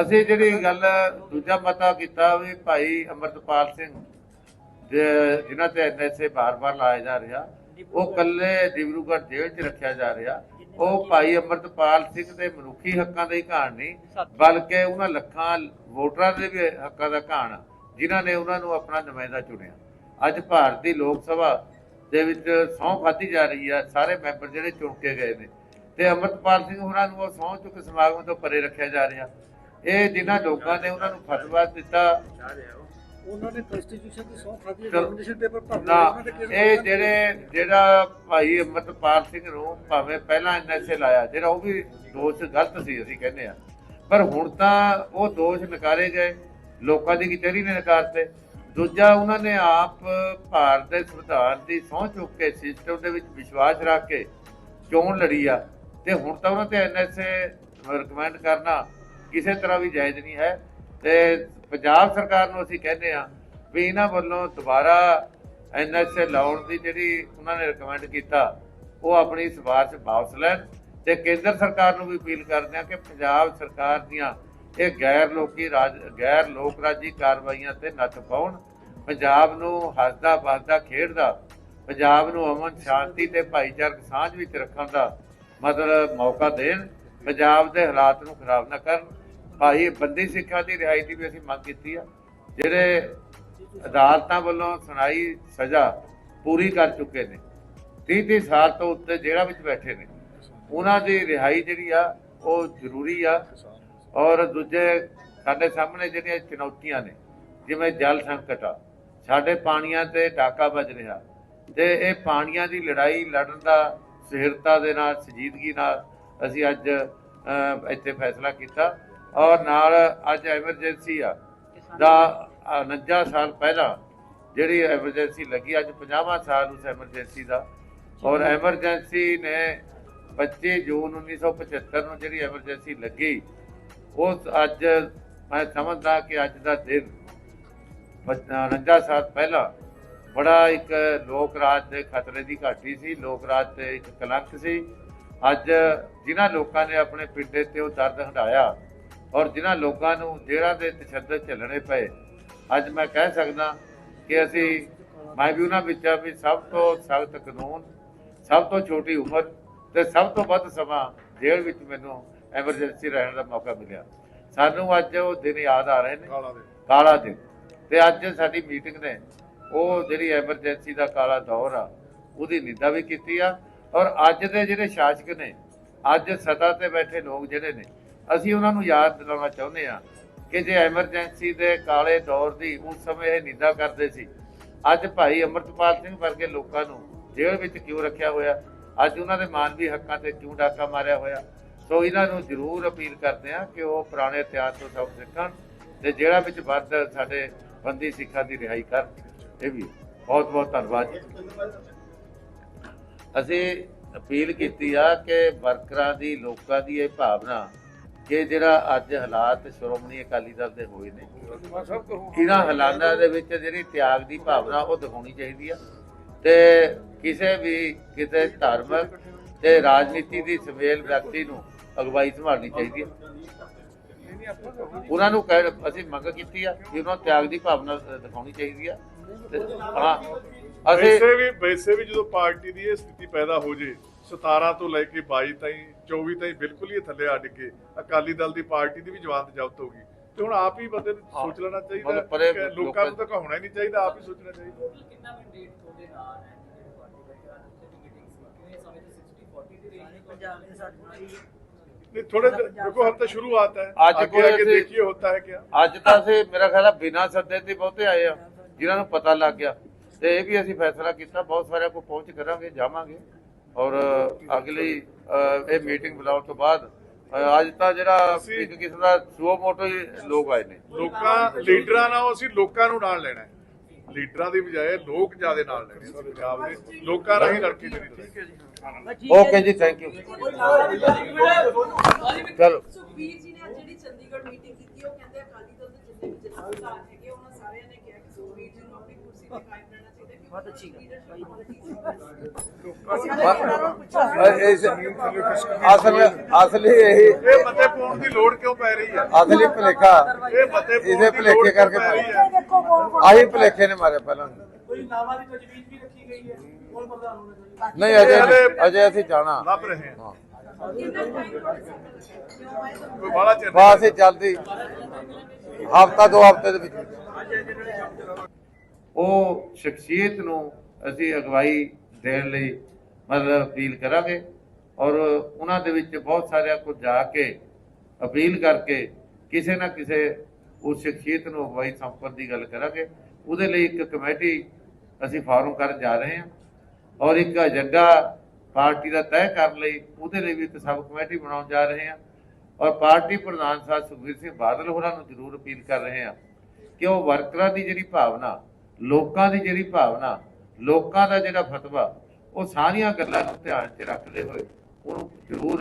ਅਸੀਂ ਜਿਹੜੀ ਗੱਲ ਦੂਜਾ ਮਤਾ ਕੀਤਾ ਵੀ ਭਾਈ ਅਮਰਤਪਾਲ ਸਿੰਘ ਜਿਨ੍ਹਾਂ ਤੇ ਐਨਐਸਏ ਬਾਰ-ਬਾਰ ਲਾਇਆ ਜਾ ਰਿਹਾ, ਉਹ ਕੱਲੇ ਡਿਬਰੂਗੜ੍ਹ ਜੇਲ੍ਹ 'ਚ ਰੱਖਿਆ ਜਾ ਰਿਹਾ। ਉਹ ਭਾਈ ਅਮਰਤਪਾਲ ਸਿੰਘ ਦੇ ਮਨੁੱਖੀ ਹੱਕਾਂ ਦਾ ਹੀ ਘਾਣ ਨਹੀਂ, ਬਲਕਿ ਉਹਨਾਂ ਲੱਖਾਂ ਵੋਟਰਾਂ ਦੇ ਵੀ ਹੱਕਾਂ ਦਾ ਘਾਣ, ਜਿਨ੍ਹਾਂ ਨੇ ਉਹਨਾਂ ਨੂੰ ਆਪਣਾ ਨੁਮਾਇੰਦਾ ਚੁਣਿਆ। ਅੱਜ ਭਾਰਤੀ ਲੋਕ ਸਭਾ ਦੇ ਵਿੱਚ ਸਹੁੰ ਖਾਧੀ ਜਾ ਰਹੀ ਹੈ ਸਾਰੇ ਮੈਂਬਰ ਜਿਹੜੇ ਚੁਣ ਕੇ ਗਏ ਨੇ। ਤੇ ਅਮਰਤਪਾਲ ਸਿੰਘ ਉਹਨਾਂ ਨੂੰ ਉਹ ਸਹੁੰ ਚੁੱਕ ਸਮਾਗਮ ਤੋਂ ਪਰੇ ਰੱਖਿਆ ਜਾ ਰਿਹਾ। ਇਹ ਜਿਨ੍ਹਾਂ ਲੋਕਾਂ ਨੇ ਉਹਨਾਂ ਨੂੰ ਫਤਵਾ ਦਿੱਤਾ। ਉਹਨਾਂ ਨੇ ਕਨਸਟੀਟਿਊਸ਼ਨ ਦੀ ਸੌਂ ਖਾਦੀ ਪੇਪਰ ਇਹ ਜਿਹੜੇ ਜਿਹੜਾ ਭਾਈ ਅਮਰਤਪਾਲ ਸਿੰਘ ਨੂੰ ਭਾਵੇਂ ਪਹਿਲਾਂ ਐਨਐਸਏ ਲਾਇਆ ਜਿਹੜਾ ਉਹ ਵੀ ਦੋਸ਼ ਗਲਤ ਸੀ ਅਸੀਂ ਕਹਿੰਦੇ ਆ ਪਰ ਹੁਣ ਤਾਂ ਉਹ ਦੋਸ਼ ਨਕਾਰੇ ਗਏ ਲੋਕਾਂ ਦੀ ਕਚਹਿਰੀ ਨੇ ਨਕਾਰਤੇ ਦੂਜਾ ਉਹਨਾਂ ਨੇ ਆਪ ਭਾਰਤ ਦੇ ਸੰਵਿਧਾਨ ਦੀ ਸਹੁੰ ਚੁੱਕ ਕੇ ਸਿਸਟਮ ਦੇ ਵਿੱਚ ਵਿਸ਼ਵਾਸ ਰੱਖ ਕੇ ਚੋਣ ਲੜੀ ਆ। ਤੇ ਹੁਣ ਤਾਂ ਉਹਨਾਂ ਤੇ ਐਨਐਸਏ ਰਿਕਮੈਂਡ ਕਰਨਾ। ਕਿਸੇ ਤਰ੍ਹਾਂ ਵੀ ਜਾਇਜ਼ ਨਹੀਂ ਹੈ। ਤੇ ਪੰਜਾਬ ਸਰਕਾਰ ਨੂੰ ਅਸੀਂ ਕਹਿੰਦੇ ਆ ਵੀ ਇਹਨਾਂ ਵੱਲੋਂ ਦੁਬਾਰਾ ਐਨਐਸਏ ਲਾਉਣ ਦੀ ਜਿਹੜੀ ਉਹਨਾਂ ਨੇ ਰਿਕਮੈਂਡ ਕੀਤਾ, ਉਹ ਆਪਣੀ ਸਿਫਾਰਿਸ਼ ਵਾਪਸ ਲੈਣ ਤੇ ਕੇਂਦਰ ਸਰਕਾਰ ਨੂੰ ਵੀ ਅਪੀਲ ਕਰਦੇ ਆ ਕਿ ਪੰਜਾਬ ਸਰਕਾਰ ਦੀਆਂ ਇਹ ਗੈਰ ਲੋਕੀ ਰਾਜ, ਗੈਰ ਲੋਕ ਰਾਜੀ ਕਾਰਵਾਈਆਂ ਤੇ ਨੱਥ ਪਾਉਣ। ਪੰਜਾਬ ਨੂੰ ਹੱਸਦਾ, ਵੱਸਦਾ, ਖੇਡਦਾ, ਪੰਜਾਬ ਨੂੰ ਅਮਨ, ਸ਼ਾਂਤੀ ਤੇ ਭਾਈਚਾਰਕ ਸਾਂਝ ਵਿੱਚ ਰੱਖਣ ਦਾ ਮਤਲਬ ਮੌਕਾ ਦੇਣ। ਪੰਜਾਬ ਦੇ ਹਾਲਾਤ ਨੂੰ ਖਰਾਬ ਨਾ ਕਰਨ। ਭਾਈ ਬੰਦੀ ਸਿੱਖਾਂ ਦੀ ਰਿਹਾਈ ਦੀ ਵੀ ਅਸੀਂ ਮੰਗ ਕੀਤੀ ਆ। ਜਿਹੜੇ ਅਦਾਲਤਾਂ ਵੱਲੋਂ ਸੁਣਾਈ ਸਜ਼ਾ ਪੂਰੀ ਕਰ ਚੁੱਕੇ ਨੇ 30 30 ਸਾਲ ਤੋਂ ਉੱਤੇ ਜੇਲ੍ਹਾਂ ਵਿੱਚ ਬੈਠੇ ਨੇ, ਉਹਨਾਂ ਦੀ ਰਿਹਾਈ ਜਿਹੜੀ ਆ, ਉਹ ਜ਼ਰੂਰੀ ਆ। ਔਰ ਦੂਜੇ ਸਾਡੇ ਸਾਹਮਣੇ ਜਿਹੜੀਆਂ ਚੁਣੌਤੀਆਂ ਨੇ, ਜਿਵੇਂ ਜਲ ਸੰਕਟ ਆ, ਸਾਡੇ ਪਾਣੀਆਂ ਤੇ ਡਾਕਾ ਵੱਜ ਰਿਹਾ ਤੇ ਇਹ ਪਾਣੀਆਂ ਦੀ ਲੜਾਈ ਲੜਨ ਦਾ ਸਹਿਰਤਾ ਦੇ ਨਾਲ, ਸੰਜੀਦਗੀ ਨਾਲ ਅਸੀਂ ਅੱਜ ਇੱਥੇ ਫੈਸਲਾ ਕੀਤਾ ਔਰ ਨਾਲ ਅੱਜ ਐਮਰਜੈਂਸੀ ਆ। ਦਾ 49 ਸਾਲ ਪਹਿਲਾਂ ਜਿਹੜੀ ਐਮਰਜੈਂਸੀ ਲੱਗੀ ਅੱਜ 50ਵਾਂ ਸਾਲ ਉਸ ਐਮਰਜੈਂਸੀ ਦਾ। ਔਰ ਐਮਰਜੈਂਸੀ ਨੇ 25 ਜੂਨ 1975 ਨੂੰ ਜਿਹੜੀ ਐਮਰਜੈਂਸੀ ਲੱਗੀ ਉਸ ਅੱਜ ਮੈਂ ਸਮਝਦਾ ਕਿ ਅੱਜ ਦਾ ਦਿਨ 49 ਸਾਲ ਪਹਿਲਾਂ ਬੜਾ ਇੱਕ ਲੋਕ ਰਾਜ ਦੇ ਖਤਰੇ ਦੀ ਘਾਟੀ ਸੀ। ਲੋਕ ਰਾਜ ਤੇ ਇੱਕ ਕਲੰਕ ਸੀ। ਅੱਜ ਜਿਨ੍ਹਾਂ ਲੋਕਾਂ ਨੇ ਆਪਣੇ ਪਿੰਡੇ ਤੇ ਉਹ ਦਰਦ ਹਟਾਇਆ ਔਰ ਜਿਨ੍ਹਾਂ ਲੋਕਾਂ ਨੂੰ ਜੇਲ੍ਹਾਂ ਦੇ ਤਸ਼ੱਦਦ ਝੱਲਣੇ ਪਏ ਅੱਜ ਮੈਂ ਕਹਿ ਸਕਦਾ ਕਿ ਅਸੀਂ ਮੈਂ ਵੀ ਉਹਨਾਂ ਵਿੱਚ ਆ ਵੀ ਸਭ ਤੋਂ ਸਖਤ ਕਾਨੂੰਨ ਸਭ ਤੋਂ ਛੋਟੀ ਉਮਰ ਤੇ ਸਭ ਤੋਂ ਵੱਧ ਸਮਾਂ ਜੇਲ੍ਹ ਵਿੱਚ ਮੈਨੂੰ ਐਮਰਜੈਂਸੀ ਰਹਿਣ ਦਾ ਮੌਕਾ ਮਿਲਿਆ। ਸਾਨੂੰ ਅੱਜ ਉਹ ਦਿਨ ਯਾਦ ਆ ਰਹੇ ਨੇ। ਕਾਲਾ ਦਿਨ। ਤੇ ਅੱਜ ਸਾਡੀ ਮੀਟਿੰਗ ਨੇ ਉਹ ਜਿਹੜੀ ਐਮਰਜੈਂਸੀ ਦਾ ਕਾਲਾ ਦੌਰ ਆ ਉਹਦੀ ਨਿੰਦਾ ਵੀ ਕੀਤੀ ਆ ਔਰ ਅੱਜ ਦੇ ਜਿਹੜੇ ਸ਼ਾਸਕ ਨੇ, ਅੱਜ ਸੱਤਾ ਤੇ ਬੈਠੇ ਲੋਕ ਜਿਹੜੇ ਨੇ, ਅਸੀਂ ਉਹਨਾਂ ਨੂੰ ਯਾਦ ਦਿਲਾਉਣਾ ਚਾਹੁੰਦੇ ਆ ਕਿ ਜੇ ਐਮਰਜੈਂਸੀ ਦੇ ਕਾਲੇ ਦੌਰ ਦੀ ਉਸ ਸਮੇਂ ਇਹ ਨਿੰਦਾ ਕਰਦੇ ਸੀ, ਅੱਜ ਭਾਈ ਅਮਰਤਪਾਲ ਸਿੰਘ ਵਰਗੇ ਲੋਕਾਂ ਨੂੰ ਜੇਲ੍ਹ ਵਿੱਚ ਕਿਉਂ ਰੱਖਿਆ ਹੋਇਆ? ਅੱਜ ਉਹਨਾਂ ਦੇ ਮਾਨਵੀ ਹੱਕਾਂ ਤੇ ਕਿਉਂ ਡਾਕਾ ਮਾਰਿਆ ਹੋਇਆ? ਸੋ ਇਹਨਾਂ ਨੂੰ ਜ਼ਰੂਰ ਅਪੀਲ ਕਰਦੇ ਆ ਕਿ ਉਹ ਪੁਰਾਣੇ ਇਤਿਹਾਸ ਤੋਂ ਸਬਕ ਸਿੱਖਣ ਤੇ ਜਿਹੜਾ ਵਿੱਚ ਵੱਧ ਸਾਡੇ ਬੰਦੀ ਸਿੱਖਾਂ ਦੀ ਰਿਹਾਈ ਕਰਨ। ਇਹ ਵੀ ਬਹੁਤ ਬਹੁਤ ਧੰਨਵਾਦ ਜੀ। ਅਸੀਂ ਅਪੀਲ ਕੀਤੀ ਆ ਕਿ ਵਰਕਰਾਂ ਦੀ, ਲੋਕਾਂ ਦੀ ਇਹ ਭਾਵਨਾ ਕਿ ਜਿਹੜਾ ਅੱਜ ਹਾਲਾਤ ਸ਼੍ਰੋਮਣੀ ਅਕਾਲੀ ਦਲ ਦੇ ਹੋਏ ਨੇ, ਇਹਨਾਂ ਹਾਲਾਤਾਂ ਦੇ ਵਿੱਚ ਜਿਹੜੀ ਤਿਆਗ ਦੀ ਭਾਵਨਾ ਉਹ ਦਿਖਾਉਣੀ ਚਾਹੀਦੀ ਆ ਤੇ ਕਿਸੇ ਵੀ ਕਿਤੇ ਧਾਰਮਿਕ ਤੇ ਰਾਜਨੀਤੀ ਦੀ ਸਮੇਲ ਵਿਅਕਤੀ ਨੂੰ ਅਗਵਾਈ ਸੰਭਾਲਣੀ ਚਾਹੀਦੀ ਹੈ ਉਹਨਾਂ ਨੂੰ ਕਹਿ, ਅਸੀਂ ਮੰਗ ਕੀਤੀ ਆ ਕਿ ਉਹਨਾਂ ਨੂੰ ਤਿਆਗ ਦੀ ਭਾਵਨਾ ਦਿਖਾਉਣੀ ਚਾਹੀਦੀ ਆ ਹਾਂ। ਅਸੀਂ ਵੈਸੇ ਵੀ ਵੈਸੇ ਵੀ ਜਦੋਂ ਪਾਰਟੀ ਦੀ ਇਹ ਸਥਿਤੀ ਪੈਦਾ ਹੋ ਜੇ 17 ਤੋਂ ਲੈ ਕੇ 22 ਤਾਈਂ 24 ਤਾਈਂ ਬਿਲਕੁਲ ਹੀ ਥੱਲੇ ਅੱਡ ਕੇ ਅਕਾਲੀ ਦਲ ਦੀ ਪਾਰਟੀ ਦੀ ਵੀ ਜਵਾਨਤ ਜ਼ਬਤ ਹੋ ਗਈ। ਤੇ ਹੁਣ ਆਪ ਹੀ ਬੰਦੇ ਨੂੰ। ਸੋਚ ਲੈਣਾ ਚਾਹੀਦਾ ਕਿ ਲੋਕਾਂ ਨੂੰ ਤਾਂ ਕਹਾਉਣਾ ਹੀ ਨਹੀਂ ਚਾਹੀਦਾ ਆਪ ਹੀ ਸੋਚਣਾ ਚਾਹੀਦਾ। ਕਿੰਨਾ ਮੈਂਡੇਟ ਤੁਹਾਡੇ ਨਾਲ ਹੈ ਜਿਹੜੇ ਪਾਰਟੀ ਦਾ ਜਿਹੜਾ ਉੱਥੇ ਦੀ ਮੀਟਿੰਗ ਸੀ ਕਿਵੇਂ ਸਮੇਂ ਤੇ 60 40 ਦੀ ਰੇਂਜ ਪੰਜਾਬ ਦੇ ਸਾਥ ਮਾਰੀ ਨਹੀਂ ਥੋੜੇ ਦੇਖੋ ਹਰ ਤਾਂ ਸ਼ੁਰੂਆਤ ਹੈ। ਅੱਜ ਅੱਗੇ ਕੋਈ ਅੱਗੇ ਦੇਖੀਏ ਹੋਤਾ ਹੈ ਕਿਆ। ਅੱਜ ਤਾਂ ਅਸੀਂ ਮੇਰਾ ਖਿਆਲ ਬਿਨਾਂ ਸੱਦੇ ਤੇ ਬਹੁਤੇ ਆਏ ਆ ਜਿਨ੍ਹਾਂ ਨੂੰ ਪਤਾ ਲੱਗ ਗਿਆ। ਤੇ ਇਹ ਵੀ ਅਸੀਂ ਫੈਸਲਾ ਕੀਤਾ ਬਹੁਤ ਸਾਰਿਆਂ ਕੋਲ ਪਹੁੰਚ ਕਰਾਂਗੇ ਜਾਵਾਂਗੇ। ਔਰ ਅਗਲੀ ਇਹ ਮੀਟਿੰਗ ਬੁਲਾਉਣ ਤੋਂ ਬਾਅਦ ਅੱਜ ਤਾਂ ਜਿਹੜਾ ਇੱਕ ਕਿਸਮ ਦਾ ਸੁਓ ਮੋਟੋ ਹੀ ਲੋਕ ਆਏ ਨੇ। ਲੋਕਾਂ ਲੀਡਰਾਂ ਨਾਲ ਅਸੀਂ ਲੋਕਾਂ ਨੂੰ ਨਾਲ ਲੈਣਾ ਹੈ। ਲੀਡਰਾਂ ਦੀ ਬਜਾਏ ਲੋਕ ਜਿਆਦੇ ਨਾਲ ਲੈਣੇ ਪੰਜਾਬ ਦੇ ਲੋਕਾਂ ਰਾਹੀਂ ਲੜ ਕੇ ਜਿਹੜੀ ਠੀਕ ਹੈ ਜੀ ਓਕੇ ਜੀ ਥੈਂਕ ਯੂ ਚਲੋ। ਸੁਖਬੀਰ ਜੀ ਨੇ ਜਿਹੜੀ ਚੰਡੀਗੜ੍ਹ ਮੀਟਿੰਗ ਕੀਤੀ ਉਹ ਕਹਿੰਦੇ ਅਕਾਲੀ ਦਲ ਦੇ ਜਿੰਨੇ ਵੀ ਜਥੇਦਾਰ ਹੈਗੇ ਬਹੁਤ ਅੱਛੀ ਇਸ ਅਸਲ ਅਸਲੀ ਇਹੀ ਇਹ ਮਤੇ ਪਾਉਣ ਦੀ ਲੋੜ ਕਿਉਂ ਪੈ ਰਹੀ ਹੈ? ਅਸਲੀ ਭਲੇਖਾ। ਇਹ ਮਤੇ ਪਾਉਣ ਇਹਦੇ ਦੀ ਭੁਲੇਖੇ ਲੋੜ ਕਿਉਂ ਕਰਕੇ ਪੈ ਰਹੀ ਪਾਏ। ਹੈ ਆਹੀ ਭਲੇਖੇ ਨੇ ਮਾਰੇ ਪਹਿਲਾਂ। ਕੋਈ ਨਾਮਾਂ ਦੀ ਤਜਵੀਜ਼ ਵੀ ਰੱਖੀ ਗਈ ਹੈ। ਕੋਲ ਪ੍ਰਧਾਨ ਹੋਣਾ ਚਾਹੀਦਾ? ਨਹੀਂ ਅਜੇ ਅਜੇ ਅਸੀਂ ਜਾਣਾ। ਲੱਭ ਰਹੇ ਹਾਂ। ਬਸ ਇਹ ਜਲਦੀ ਹਫਤਾ ਦੋ ਹਫ਼ਤੇ ਦੇ ਵਿੱਚ। ਉਹ ਸ਼ਖਸੀਅਤ ਨੂੰ ਅਸੀਂ ਅਗਵਾਈ ਦੇਣ ਲਈ ਮਤਲਬ ਅਪੀਲ ਕਰਾਂਗੇ ਔਰ ਉਹਨਾਂ ਦੇ ਵਿੱਚ ਬਹੁਤ ਸਾਰਿਆਂ ਕੋਲ ਜਾ ਕੇ ਅਪੀਲ ਕਰਕੇ ਕਿਸੇ ਨਾ ਕਿਸੇ ਉਸ ਸ਼ਖਸੀਅਤ ਨੂੰ ਅਗਵਾਈ ਸੌਂਪਣ ਦੀ ਗੱਲ ਕਰਾਂਗੇ। ਉਹਦੇ ਲਈ ਇੱਕ ਕਮੇਟੀ ਅਸੀਂ ਫਾਰਮ ਕਰਨ ਜਾ ਰਹੇ ਹਾਂ ਔਰ ਇੱਕ ਏਜੰਡਾ ਪਾਰਟੀ ਦਾ ਤੈਅ ਕਰਨ ਲਈ ਉਹਦੇ ਲਈ ਵੀ ਇੱਕ ਸਬ ਕਮੇਟੀ ਬਣਾਉਣ ਜਾ ਰਹੇ ਹਾਂ ਔਰ ਪਾਰਟੀ ਪ੍ਰਧਾਨ ਸਾਹਿਬ ਸੁਖਬੀਰ ਸਿੰਘ ਬਾਦਲ ਹੋਰਾਂ ਨੂੰ ਜ਼ਰੂਰ ਅਪੀਲ ਕਰ ਰਹੇ ਹਾਂ ਕਿ ਉਹ ਵਰਕਰਾਂ ਦੀ ਜਿਹੜੀ ਭਾਵਨਾ ਲੋਕਾਂ ਦੀ ਜਿਹੜੀ ਭਾਵਨਾ, ਲੋਕਾਂ ਦਾ ਜਿਹੜਾ ਫਤਵਾ, ਉਹ ਸਾਰੀਆਂ ਗੱਲਾਂ ਨੂੰ ਧਿਆਨ 'ਚ ਰੱਖਦੇ ਹੋਏ ਉਹਨੂੰ ਜ਼ਰੂਰ